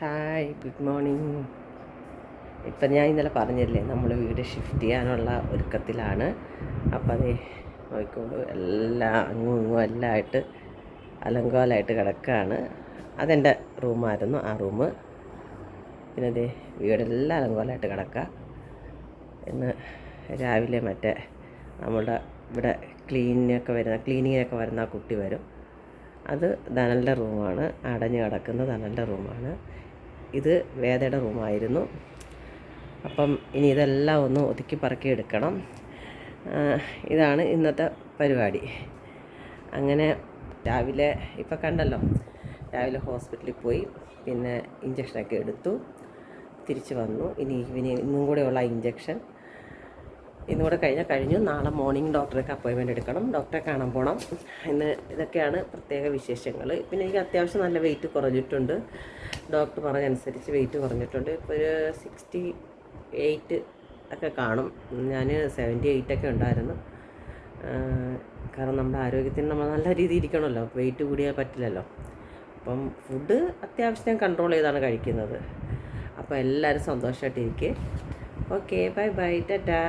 Hi good morning ഇപ്പം ഞാൻ ഇന്നലെ പറഞ്ഞില്ലേ നമ്മൾ വീട് ഷിഫ്റ്റ് ചെയ്യാനുള്ള ഒരുക്കത്തിലാണ്. അപ്പം അതേ നോക്കിക്കോളൂ എല്ലാം അങ്ങും ഇങ്ങും എല്ലാം ആയിട്ട് അലങ്കോലമായിട്ട് കിടക്കുകയാണ് അതെന്റെ റൂമായിരുന്നു ആ റൂം പിന്നെ അതേ വീടെല്ലാം അലങ്കോലായിട്ട് കിടക്കുക ഇന്ന് രാവിലെ മറ്റേ നമ്മളുടെ ഇവിടെ ക്ലീനിനൊക്കെ വരുന്ന ക്ലീനിങ്ങിനൊക്കെ വരുന്ന കുട്ടി വരും. അത് ധനലിന്റെ റൂമാണ് അടഞ്ഞു കിടക്കുന്ന ധനലിന്റെ റൂമാണ് ഇത് വേദയുടെ റൂമായിരുന്നു. അപ്പം ഇനി ഇതെല്ലാം ഒന്ന് ഒതുക്കി പറക്കി എടുക്കണം. ഇതാണ് ഇന്നത്തെ പരിപാടി. അങ്ങനെ രാവിലെ ഇപ്പം കണ്ടല്ലോ രാവിലെ ഹോസ്പിറ്റലിൽ പോയി പിന്നെ ഇഞ്ചക്ഷനൊക്കെ എടുത്തു തിരിച്ച് വന്നു. ഇനി ഇവന് ഇന്നും കൂടെയുള്ള ഇഞ്ചക്ഷൻ ഇന്നും കൂടെ കഴിഞ്ഞാൽ കഴിഞ്ഞു. നാളെ മോർണിംഗ് ഡോക്ടർക്ക് അപ്പോയിൻമെന്റ് എടുക്കണം. ഡോക്ടറെ കാണാൻ പോകണം ഇന്ന് ഇതൊക്കെയാണ് പ്രത്യേക വിശേഷങ്ങൾ പിന്നെ എനിക്ക് അത്യാവശ്യം നല്ല വെയിറ്റ് കുറഞ്ഞിട്ടുണ്ട്. ഡോക്ടർ പറഞ്ഞനുസരിച്ച് വെയിറ്റ് കുറഞ്ഞിട്ടുണ്ട്. ഇപ്പോൾ ഒരു സിക്സ്റ്റി എയ്റ്റ് ഒക്കെ കാണും. ഞാൻ സെവന്റി എയ്റ്റ് ഒക്കെ ഉണ്ടായിരുന്നു. കാരണം നമ്മുടെ ആരോഗ്യത്തിന് നമ്മൾ നല്ല രീതിയിൽ ഇരിക്കണമല്ലോ. വെയിറ്റ് കൂടിയാൽ പറ്റില്ലല്ലോ. അപ്പം ഫുഡ് അത്യാവശ്യം കൺട്രോൾ ചെയ്താണ് കഴിക്കുന്നത്. അപ്പോൾ എല്ലാവരും സന്തോഷമായിട്ടിരിക്കുക ഓക്കെ ബൈ ബൈ ടാറ്റാ